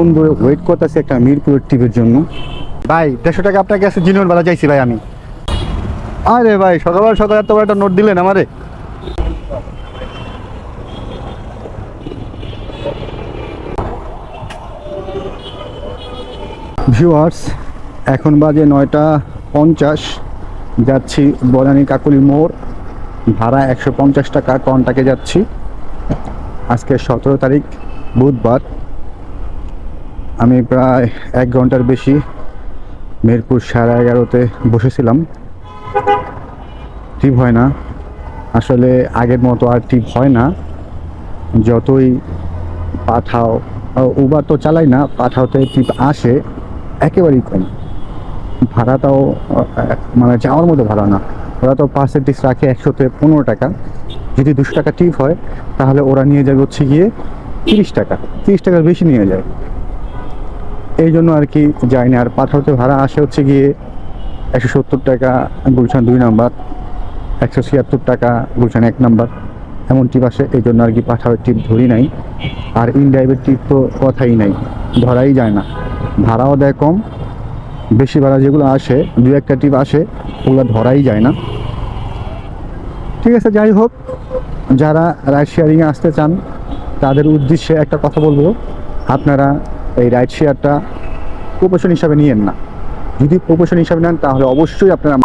অনেকক্ষণ ধরে ওয়েট করতেছি একটা মিরপুরের টিভির জন্য? ভাই, দেড়শো টাকা আপনার কাছে জিনিয়ন বেলা চাইছি ভাই আমি। আরে ভাই সকাল সকাল এত একটা নোট দিলেন আমারে। ভিউয়ার্স এখন বাজে নয়টা পঞ্চাশ। যাচ্ছি বরানি কাকুলি মোড়। ভাড়া একশো পঞ্চাশ টাকা, কন্টাকে যাচ্ছি? আজকে সতেরো তারিখ, বুধবার। আমি প্রায় এক ঘণ্টার বেশি মেরপুর সাড়ে এগারোতে বসেছিলাম। টিপ হয় না। আসলে আগের মতো আর টিপ হয় না। যতই পাঠাও উবার তো চালাই না, পাঠাওতে টিপ আসে, একেবারেই কম। ভাড়াটাও মানে যাওয়ার মতো ভাড়া না। ওরা তো পার্সেন্টেজ রাখে একশোতে পনেরো টাকা। যদি দুশো টাকা টিপ হয়, তাহলে ওরা নিয়ে যাবে হচ্ছে গিয়ে তিরিশ টাকা। তিরিশ টাকার বেশি নিয়ে যায়। এই জন্য আর কি যায়নি। আর পাঠাওতে ভাড়া আসে হচ্ছে গিয়ে একশো সত্তর টাকা গুলশান দুই নাম্বার, একশো ছিয়াত্তর টাকা গুলশান এক নাম্বার। এমন টিপ আসে এই জন্য আর কি পাঠাওয়ের টিপ ধরি নাই। আর ইনড্রাইভের টিপ তো কথাই নাই, ধরাই যায় না। ভাড়াও দেয় কম, বেশি ভাড়া যেগুলো আসে, দু একটা টিপ আসে, ওগুলো ধরাই যায় না। ঠিক আছে, যাই হোক, যারা রাইড শেয়ারিংয়ে আসতে চান, তাদের উদ্দেশ্যে একটা কথা বলব। আপনারা এই রাইড শেয়ারটা প্রপোশন হিসাবে নিয়েন না। যদি প্রপোশন হিসাবে নেন, তাহলে অবশ্যই আপনারা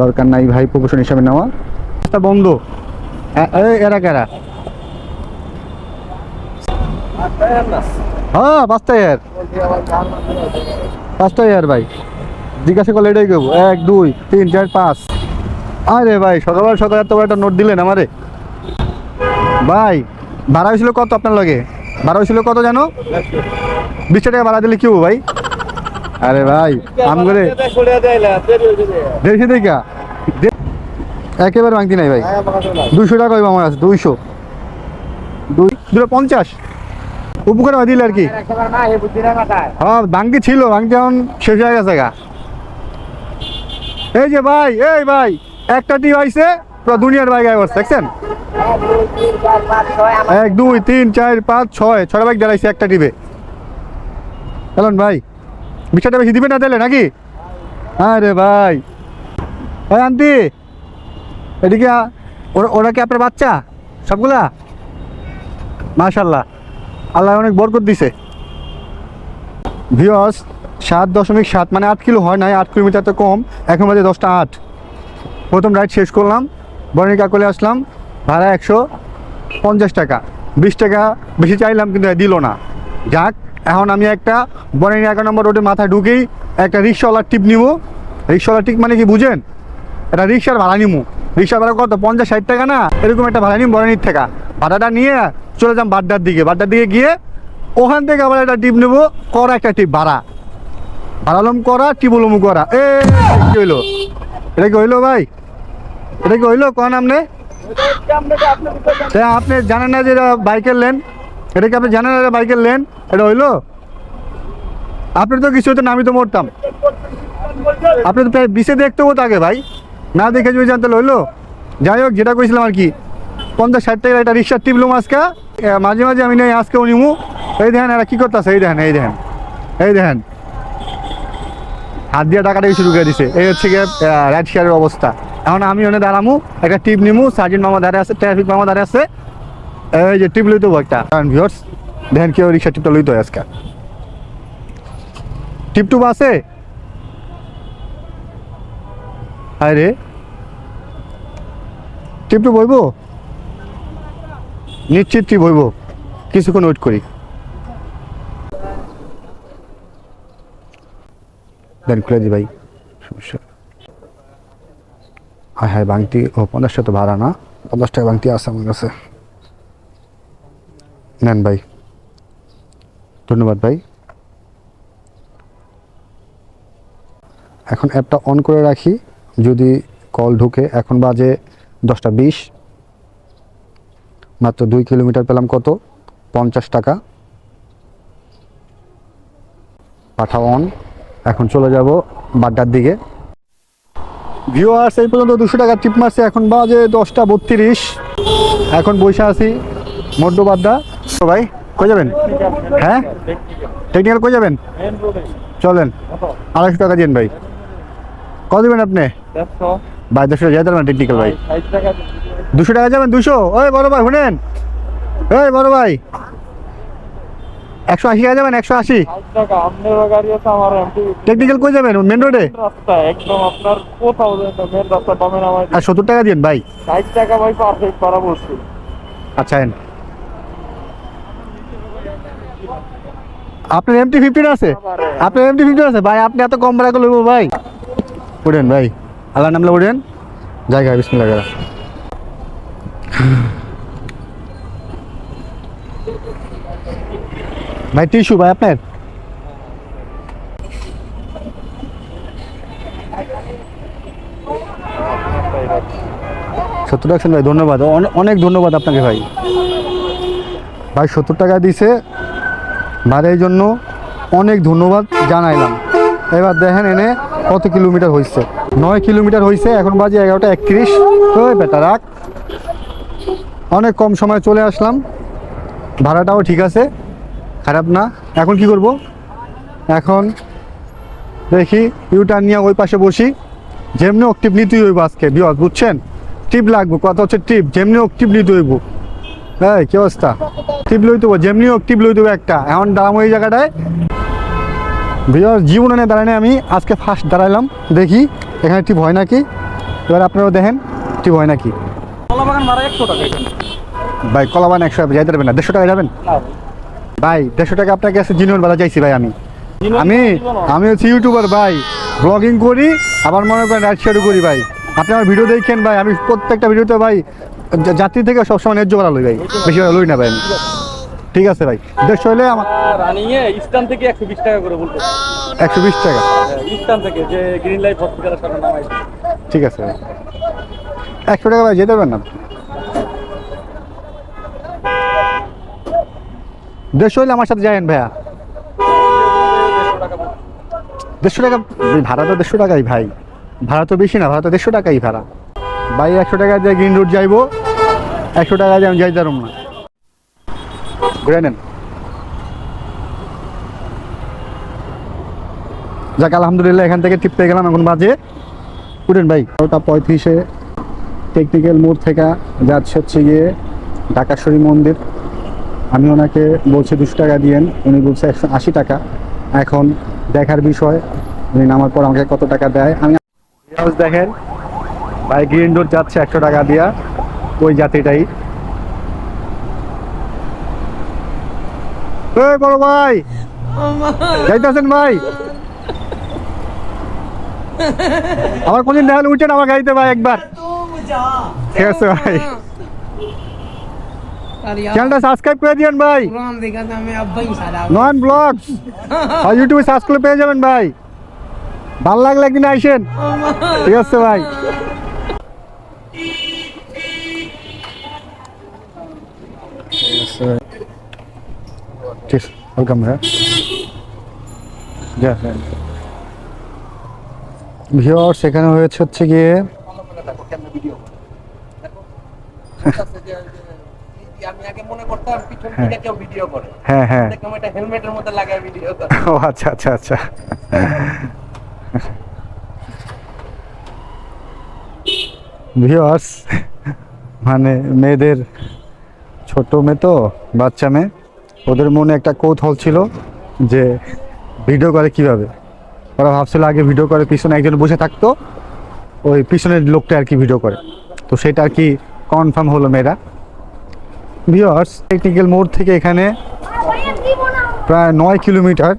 দরকার নাই ভাই প্রপোশন হিসাবে নেওয়া। রাস্তা বন্ধ। এরা কারা? হ্যাঁ পাঁচটা ইয়ার পাঁচটা ইয়ার ভাই। জিজ্ঞাসা করলে এটাই কেবো এক, দুই, তিন, চার, পাঁচ। আরে ভাই সকাল সকাল বড় একটা নোট দিলেন আমারে। ভাই, ভাড়া হয়েছিল কত আপনার লগে? ভাড়া হয়েছিল কত জানো? বিশ টাকা ভাড়া দিলে কি হব ভাই? আরে ভাই, আম দেড়শো টাকা একেবারে ভাঙতি নাই ভাই। দুইশো টাকা হইব আমার আছে দুইশো। দুই দুটো পঞ্চাশ। উপকার হয় দিলে আর কি। হ্যাঁ ভাঙতি ছিল, ভাঙতি এখন শেষ হয়ে গেছে গা। এই যে ভাই, এই ভাই, একটা টিপ আইছে পুরো দুনিয়ার বাইক আয় বসছে দেখছেন? এক, দুই, তিন, চার, পাঁচ, ছয়। ছয় বাইক দাঁড়াইছে একটা টিপে চলুন ভাই বিষয়টা বেশি দিবে না দিলে নাকি? হ্যাঁ রে ভাই। ভাই আন্টি, এদিকে ওরা- কি আপনার বাচ্চা? সবগুলা? মাশাল্লাহ আল্লাহ অনেক বরকত দিছে। ভিওস সাত দশমিক সাত মানে আট কিলো হয় নাই, আট কিলোমিটার তো কম, এখন বাজে দশটা আট। প্রথম রাইড শেষ করলাম, বর্ণিকা কাকলে আসলাম। ভাড়া একশো পঞ্চাশ টাকা। বিশ টাকা বেশি চাইলাম কিন্তু দিল না। যাক, এখন আমি একটা বর্ণিকা এগারো নম্বর রোডে মাথায় ঢুকেই একটা রিক্সাওয়ালার টিপ নিব। রিক্সাওয়ালার টিপ মানে কি বুঝেন? এটা রিক্সার ভাড়া নিমু রিক্সা ভাড়া কত? পঞ্চাশ, ষাট টাকা না? এরকম একটা ভাড়া নিম বরানির থেকে। ভাড়াটা নিয়ে চলে যাম বাড্ডার দিকে। বাড্ডার দিকে গিয়ে ওখান থেকে আবার একটা টিপ নেব করা একটা টিপ, ভাড়া। ভাড়ালম করা টিবলমু করা এ কি হইল? এটা কি হইল ভাই? এটা কি হইল? কোন আপনি তা আপনি জানেন না যে বাইকের লেন এটা কি আপনি জানেন না বাইকের লেন এটা হইল? আপনি তো কিছু হতো না, আমি তো মরতাম। আপনি তো প্রায় বিশে দেখতে হতো আগে ভাই। না দেখে যদি জানতে হইল? যাই হোক, যেটা কইছিলাম আর কি। পঞ্চাশ ষাট টাকার একটা রিক্সার টিপলুম আজকে। মাঝে মাঝে আমি নেই আজকেও নিমু। এই দেখেন, এরা কী করতেছে? এই দেখেন এই দেখেন। এই দেখেন। হাত দিয়ে টাকাটাকে শুরু করে দিছে। এই হচ্ছে গিয়ে রাইড শেয়ারের অবস্থা। এখন আমি ওখানে দাঁড়ামু, একটা টিপ নিমু, সার্জেন্ট মামা দাঁড়িয়ে আছে, ট্রাফিক মামা দাঁড়িয়ে আছে। এই যে টিপ লইতে একটা। কারণ ভিওর্স দেখেন কেউ রিক্সা টিপটা লইতে হয় আজকে। টিপ টুপ আছে? হায় রে। টিপ টুপ হইব? নিশ্চিত টিপ হইব। কিছুক্ষণ ওয়েট করি। দেন খুলে দি ভাই, সমস্যা। হ্যাঁ হ্যাঁ বাংতি ও পঞ্চাশ টাকা ভাড়া না? পঞ্চাশ টাকা বাংতি আছে আমার কাছে। নেন ভাই। ধন্যবাদ ভাই। এখন অ্যাপটা অন করে রাখি। যদি কল ঢুকে, এখন বাজে দশটা বিশ। মাত্র দুই কিলোমিটার পেলাম কত? পঞ্চাশ টাকা। পাঠা অন। এখন চলে যাব বাড্ডার দিকে। ভিউয়ার্স এই পর্যন্ত দুশো টাকা টিপ মারছে। এখন বাজে দশটা বত্রিশ। এখন বসে আছি বাড্ডা তো ভাই কই যাবেন? হ্যাঁ? টেকনিক্যাল কই যাবেন? চলেন। আড়াইশো টাকা দিন ভাই। কত দেবেন আপনি? ভাই দেড়শো টাকা পারেন টেকনিক্যাল ভাই? দুশো টাকা যাবেন? দুশো? ওই বড় ভাই শুনেন। ওই বড় ভাই। একশো আশি টাকা যাবেন একশো আশি? টেকনিক্যাল কই যাবেন? মেন রোডে রাস্তা একদম আপনার কোথাও মেন রাস্তা আর সত্তর টাকা দিন ভাই। ষাট টাকা ভাই পারফেক্ট পারা বলছি আচ্ছা এন। আপনার এমটি ফিফটিন আছে? আপনার এমটি ফিফটিন আছে? ভাই আপনি এত কম ভাড়া করে লইব ভাই। উঠেন ভাই। আল্লাহ নামলে উঠেন। জায়গা বিসমিল্লাহ ভাই, টিস্যু ভাই, আপনার? সত্তর টাকা ভাই, ধন্যবাদ। অনে- অনেক ধন্যবাদ আপনাকে ভাই। ভাই, সত্তর টাকা দিছে। ভাড়ার জন্য অনেক ধন্যবাদ জানাইলাম। এবার দেখেন এনে কত কিলোমিটার হয়েছে নয় কিলোমিটার হয়েছে এখন বাজে এগারোটা একত্রিশ। ওই বেটা, রাখ। অনেক কম সময় চলে আসলাম। ভাড়াটাও ঠিক আছে। খারাপ না। এখন কি করব? এখন দেখি ইউটার নিয়ে ওই পাশে বসি। যেমনি হোক টিপ নিতেই হইব আজকে বিয়স বুঝছেন? টিপ লাগবে কথা হচ্ছে টিপ যেমনি হোক টিপ নিতে হইব। হ্যাঁ কি অবস্থা? টিপ লইতে হইব যেমনি হোক টিপ লইতে হইব একটা। এখন দাঁড়াম ওই জায়গাটায়। বিয়স জীবনে নিয়ে দাঁড়াই আমি আজকে ফার্স্ট দাঁড়াইলাম। দেখি এখানে টিপ হয় নাকি? এবার আপনারাও দেখেন টিপ হয় নাকি? কলা বাগান ভাড়া একশো টাকা। ভাই কলাবান একশো যাইতে পারবেন না। দেড়শো টাকা যাবেন? ভাই দেড়শো টাকা আপনার কাছে জিনিয়র বেলা চাইছি ভাই আমি। আমি আমি হচ্ছে ইউটিউবার ভাই। ব্লগিং করি আবার মনে করেন রাইড শেয়ারও করি ভাই। আপনি আমার ভিডিও দেখেন ভাই আমি প্রত্যেকটা ভিডিওতে ভাই যাত্রী থেকে সবসময় ন্যায্য করা লই ভাই। বেশি করে লই না ভাই আমি। ঠিক আছে ভাই দেড়শো হলে আমার রানিং এ স্টান থেকে একশো বিশ টাকা করে বলতে একশো বিশ টাকা। স্টান থেকে যে গ্রিন লাইফ হসপিটালের সামনে ঠিক আছে ভাই। একশো টাকা ভাই যেতে পারবেন না? দেড়শো হলে আমার সাথে যায়েন ভাইয়া। দেড়শো টাকা, ভাড়া তো দেড়শো টাকাই ভাই। ভাড়া তো বেশি না, ভাড়া তো দেড়শো টাকাই ভাড়া। ভাই, একশো টাকা দিয়ে গ্রিন রোড যাইবো, একশো টাকা দিয়ে আমি যাই পারব না। ঘুরে নেন। যাক, আলহামদুলিল্লাহ, এখান থেকে টিপ পেয়ে গেলাম, এখন বাজে। উঠেন ভাই। ওটা পঁয়ত্রিশে টেকনিক্যাল মোড় থেকে যাচ্ছে হচ্ছে গিয়ে ঢাকাশ্বরী মন্দির। আমি ওনাকে বলছি দুশো টাকা দিয়েন উনি বলছে একশো আশি টাকা। এখন দেখার বিষয় উনি নামার পর আমাকে কত টাকা দেয় আমি দেখেন ভাই গ্রিন রোড যাচ্ছে একশো টাকা দিয়া ওই জাতিটাই। এই বড় ভাই যাইতেছেন ভাই। আমার কোনদিন দেখালে উঠেন আমার গাড়িতে ভাই একবার। ঠিক আছে ভাই। চ্যানেলটা সাবস্ক্রাইব করে দিবেন ভাই নন ব্লগস আর ইউটিউবে সাবস্ক্রাইব পেয়ে যাবেন ভাই ভালো লাগলে একদিন আইসেন ঠিক আছে ভাই ঠিক ওয়েলকাম হ্যাঁ সেখানে হয়েছে হচ্ছে গিয়ে করতাম পিছন থেকে কেউ ভিডিও করে। হ্যাঁ হ্যাঁ। দেখলাম এটা হেলমেটের মধ্যে লাগায় ভিডিও করে। ও আচ্ছা আচ্ছা আচ্ছা। ভিওয়ার্স মানে মেয়েদের ছোট মেয়ে তো বাচ্চা মেয়ে ওদের মনে একটা কৌতূহল ছিল যে ভিডিও করে কীভাবে। ওরা ভাবছিল আগে ভিডিও করে পিছনে একজন বসে থাকতো ওই পিছনের লোকটা আর কি ভিডিও করে। তো সেটা আর কি কনফার্ম হলো মেয়েরা। ভিওয়ার্স টেকনিক্যাল মোড় থেকে এখানে প্রায় নয় কিলোমিটার।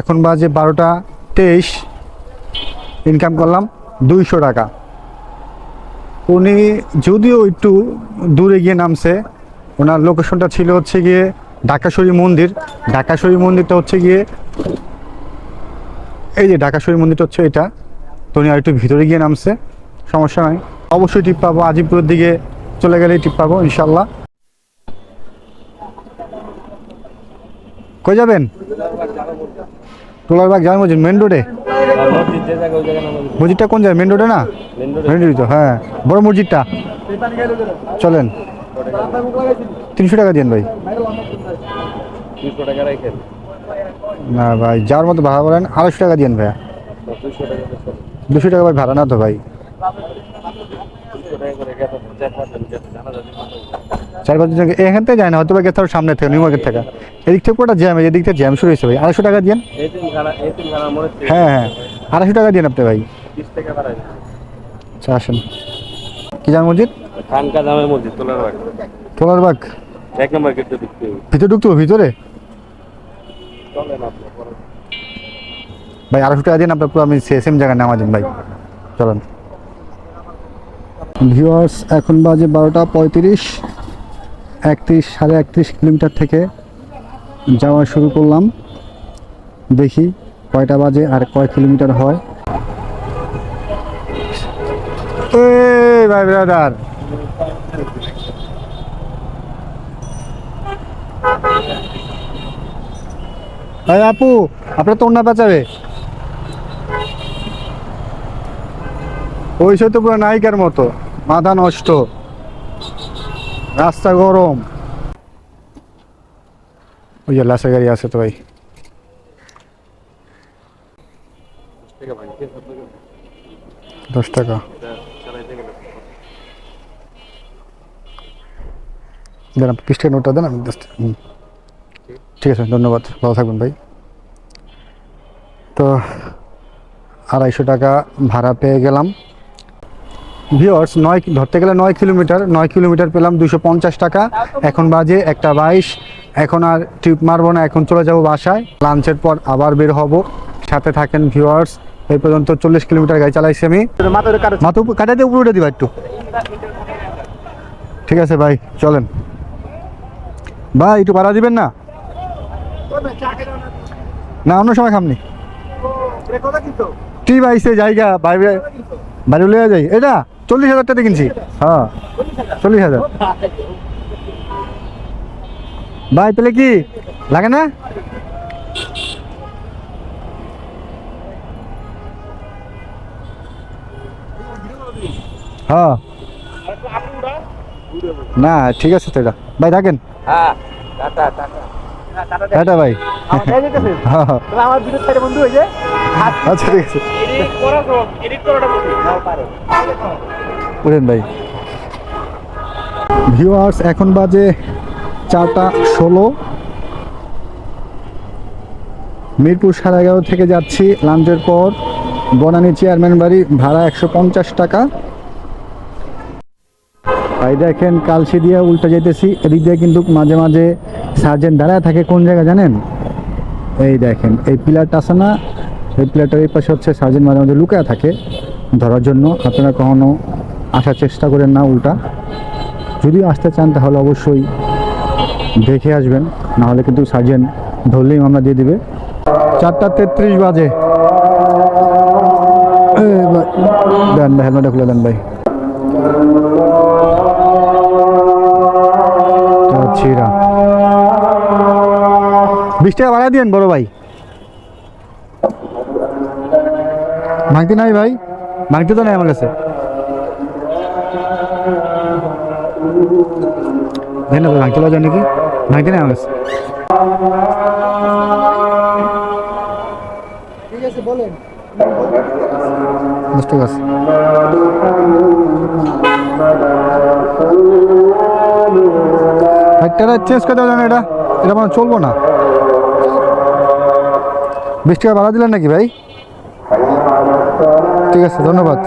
এখন বাজে বারোটা তেইশ। ইনকাম করলাম দুইশো টাকা। উনি যদিও একটু দূরে গিয়ে নামছে, ওনার লোকেশনটা ছিল হচ্ছে গিয়ে ঢাকাশ্বরী মন্দির। ঢাকাশ্বরী মন্দিরটা হচ্ছে গিয়ে এই যে ঢাকাশ্বরী মন্দিরটা হচ্ছে এটা। তো উনি আর একটু ভিতরে গিয়ে নামছে, সমস্যা নাই। অবশ্যই টিপ পাবো, আজিমপুরের দিকে চলে গেলেই টিপ পাবো ইনশাল্লাহ কই যাবেন? টোলারবাগ যান মসজিদ মেন রোডে মসজিদটা কোন জায়গায়? মেন রোডে না? মেন রোডে তো হ্যাঁ। বড় মসজিদটা? চলেন। তিনশো টাকা দিন ভাই। না ভাই, যাওয়ার মতো ভাড়া বলেন, আড়াইশো টাকা দিয়েন ভাইয়া। দুশো টাকা ভাই ভাড়া না তো ভাই। চার পাঁচ জন গেছে জানা যাচ্ছে চার পাঁচ জন এখান থেকে যায় না হয়তো গেছে সামনে থেকে নিউ মার্কেট থেকে। এদিক থেকে পুরোটা জ্যাম এদিক থেকে জ্যাম শুরু হয়েছে ভাই। আড়াইশো টাকা হচ্ছে হ্যাঁ হ্যাঁ। আড়াইশো টাকা দিয়েন আপনি ভাই। আচ্ছা আসেন। কি জান মসজিদ? খানকা জামের মসজিদ তোলার বাগ তোলার বাগ এক নম্বর গেটে ঢুকতে ভিতরে ঢুকতে হবে ভিতরে। ভাই আড়াইশো টাকা দিন আপনার পুরো আমি সেম জায়গায় নামা দিন ভাই। চলেন। ভিউয়ার্স এখন বাজে বারোটা পঁয়ত্রিশ, একত্রিশ, সাড়ে একত্রিশ কিলোমিটার থেকে যাওয়া শুরু করলাম। দেখি কয়টা বাজে আর কয় কিলোমিটার হয়। ভাই ব্রাদার ভাই আপু, আপনার তো অন্য বাঁচাবে। ওই তো পুরো নায়িকার মতো। মাথা নষ্ট। রাস্তা গরম। ওই যে লাসে গাড়ি আছে তো ভাই। দশ টাকা। দেন বিশ টাকা নোটটা দেন, আমি দশ। ঠিক আছে, ধন্যবাদ। ভালো থাকবেন ভাই। তো আড়াইশো টাকা ভাড়া পেয়ে গেলাম। ভিওর্স নয় ধরতে গেলে নয় কিলোমিটার নয় কিলোমিটার পেলাম দুশো পঞ্চাশ টাকা। এখন বাজে একটা বাইশ। এখন আর ট্রিপ মারবো না এখন চলে যাব বাসায়। লাঞ্চের পর আবার বের হব। সাথে থাকেন ভিউয়ার্স এই পর্যন্ত চল্লিশ কিলোমিটার গাড়ি চালাইছি আমি। মাথা কাটা দিয়ে উপরে উঠে দিবা একটু। ঠিক আছে ভাই চলেন। ভাই একটু ভাড়া দিবেন না? না অন্য সময় খামনি। টিপ আইসে জায়গা বাইরে বাইরে লিয়ে যাই। এটা? চল্লিশ হাজার টাকা কিনছি। হ্যাঁ। চল্লিশ হাজার। ভাই তাহলে কি? লাগে না? হ্যাঁ। না ঠিক আছে তো এটা ভাই থাকেন হ্যাঁ টাটা ভাই। হ্যাঁ হ্যাঁ। আচ্ছা ঠিক আছে। পারে। উঠেন ভাই। ভিউয়ার্স এখন বাজে চারটা ষোলো। মিরপুর সাড়ে এগারো থেকে যাচ্ছি লাঞ্চের পর। বনানী চেয়ারম্যান বাড়ি ভাড়া একশো পঞ্চাশ টাকা। ভাই দেখেন কালসি দিয়ে উল্টে যেতেছি এদিক দিয়ে কিন্তু মাঝে মাঝে সার্জেন্ট দাঁড়ায় থাকে। কোন জায়গায় জানেন? এই দেখেন এই পিলারটা আছে না? এই পিলারটার এই পাশে হচ্ছে সার্জেন্ট মাঝে মাঝে লুকায় থাকে ধরার জন্য। আপনারা কখনো আসার চেষ্টা করেন না উল্টা। যদি আসতে চান তাহলে অবশ্যই দেখে আসবেন না হলে কিন্তু সার্জেন্ট ধরলেই মামলা দিয়ে দিবে। চারটা তেত্রিশ বাজে। দেন ভাই হেলমেটটা খুলে দেন ভাই। বিশ টাকা ভাড়া দিয়েন বড় ভাই। ভাঙতি নাই ভাই? ভাঙতি তো নাই আমার কাছে। দেন না ভাই, যায় নাকি? ভাঙতি নাই আমার কাছে। দশ টাকা আছে। একটা চেঞ্জ করে দেওয়া এটা। এটা মানে চলবো না। বিশ টাকা ভাড়া দিলেন নাকি ভাই? ঠিক আছে ধন্যবাদ।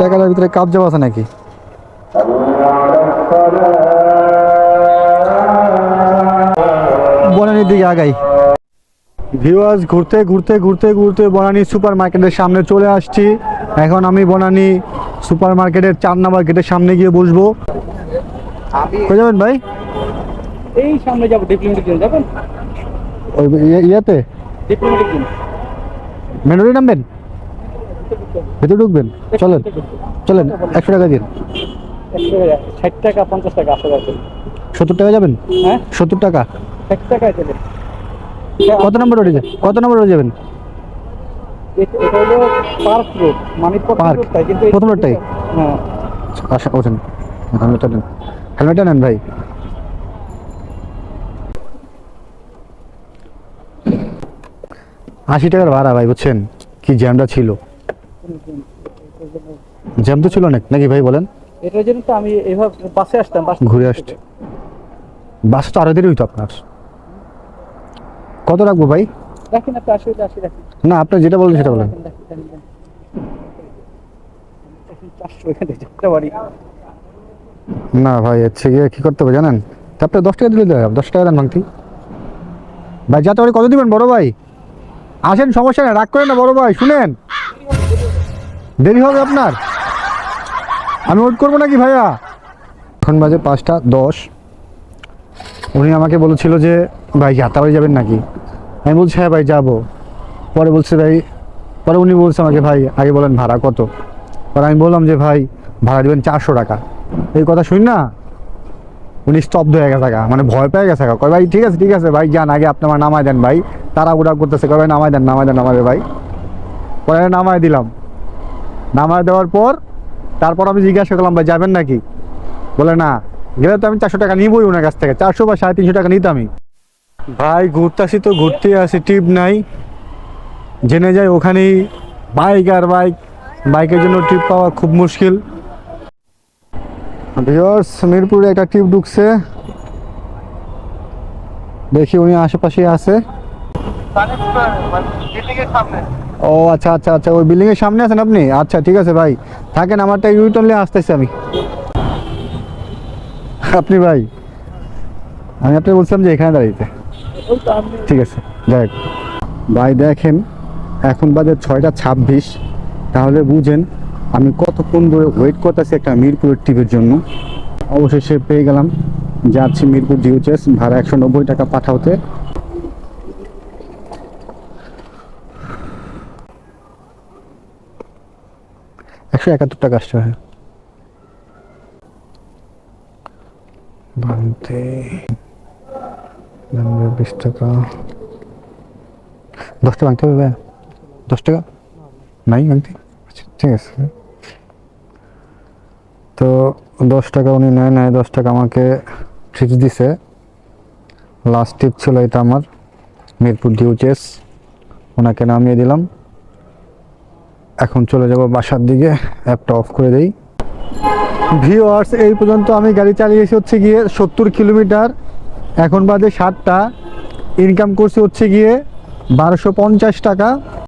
টাকাটার ভিতরে কাপ যাওয়া আছে নাকি? বনানির দিকে আগাই। ভিউয়ার্স ঘুরতে ঘুরতে ঘুরতে ঘুরতে বনানি সুপার মার্কেটের সামনে চলে আসছি। এখন আমি বনানি সুপার মার্কেটের চার নাম্বার গেটের সামনে গিয়ে বসবো। কোথায় যাবেন ভাই? এই সামনে যাব যাবেন? ওই ইয়ে- ইয়েতে? মেনুরি নামবেন? ভেতরে ঢুকবেন? চলেন চলেন একশো টাকা দিন। ষাট টাকা পঞ্চাশ টাকা পারবে সত্তর টাকা যাবেন? হ্যাঁ? সত্তর টাকা। ষাট টাকায় চলে। কত নম্বর রোডে কত নম্বর রোডে যাবেন? এটা এটা হলো পার্ক রোড মানে প্রথম Park? কিন্তু প্রথম রোডটাই? হ্যাঁ। আচ্ছা ওঠেন। চলেন হেলমেটটা নেন ভাই। আশি টাকার ভাড়া ভাই বুঝছেন? কি জ্যামটা ছিল? জ্যাম তো ছিল অনেক নাকি ভাই বলেন? এটার জন্য তো আমি এভাবে বাসে আসতাম বাস ঘুরে আসছে বাস তো আরও দেরি হইতো আপনার। কত রাখব ভাই? না আপনি যেটা বললেন সেটা বলেন। না ভাই হচ্ছে গিয়ে কি করতে হবে জানেন? আপনি দশ টাকা দিলে দেবেন দশ টাকা দেন ভাঙতি। ভাই যাতে পারি কত দিবেন বড় ভাই? আসেন, সমস্যা নেই, রাগ করেন না, বড় ভাই, শুনেন। দেরি হবে আপনার। আমি ওয়েট করব নাকি ভাইয়া? এখন বাজে পাঁচটা দশ। উনি আমাকে বলেছিল যে, ভাই, যাত্রাবাড়ি যাবেন নাকি? আমি বলছি হ্যাঁ ভাই, যাব। পরে বলছে, ভাই, পরে উনি বলছে আমাকে, ভাই, আগে বলেন ভাড়া কত? পরে আমি বললাম যে, ভাই, ভাড়া দেবেন চারশো টাকা। এই কথা শুন না? উনি স্তব্ধ হয়ে গেছে মানে ভয় পেয়ে গেছে। কয়, ভাই, ঠিক আছে ঠিক আছে, ভাই, যান, আগে আপনি আমার নামায় দেন, ভাই। তারা উড়া করতেছে, কয়, ভাই, নামায় দেন নামায় দেন দেন ভাই। পরে নামায় দিলাম। নামায় দেওয়ার পর, তারপর আমি জিজ্ঞাসা করলাম, ভাই, যাবেন নাকি? বলে, না। গেলে তো আমি চারশো টাকা নিবই ওনার কাছ থেকে, চারশো বা সাড়ে তিনশো টাকা নিতামই। ভাই ঘুরতে আসি তো, ঘুরতে আসি, টিপ নাই। জেনে যাই, ওখানেই বাইক আর বাইক, বাইকের জন্য ট্রিপ পাওয়া খুব মুশকিল। ভিওর্স মিরপুরে একটা টিপ ঢুকছে। দেখি উনি আশেপাশে আছে। ও আচ্ছা আচ্ছা আচ্ছা ওই বিল্ডিং এর সামনে আছেন আপনি? আচ্ছা ঠিক আছে ভাই। থাকেন, আমারটা ইউটন নিয়ে আসতেছি আমি। আপনি ভাই, আমি আপনাকে বলছিলাম যে এখানে দাঁড়িয়েছে ওই তো আমি ঠিক আছে, যাই ভাই, দেখেন, এখন বাজে ছয়টা ছাব্বিশ। তাহলে বুঝেন আমি কতক্ষণ ধরে ওয়েট করতেছি একটা মিরপুরের টিভির জন্য? অবশেষে পেয়ে গেলাম। যাচ্ছি মিরপুর ডিউচেস ভাড়া একশো নব্বই টাকা পাঠাওতে একশো একাত্তর টাকা আসছে হ্যাঁ বিশ টাকা। দশ টাকা ভাঙতে হবে দশ টাকা? নাই ভাঙতে আচ্ছা ঠিক আছে। তো দশ টাকা উনি নেয় নেয় দশ টাকা আমাকে টিপস দিছে। লাস্ট টিপ ছিল এটা আমার, মিরপুর ডিউচেস ওনাকে নামিয়ে দিলাম। এখন চলে যাব বাসার দিকে, অ্যাপটা অফ করে দেই। ভিওয়ার্স এই পর্যন্ত আমি গাড়ি চালিয়েছি হচ্ছে গিয়ে সত্তর কিলোমিটার, এখন বাদে ষাটটা ইনকাম করছি হচ্ছে গিয়ে বারোশো পঞ্চাশ টাকা।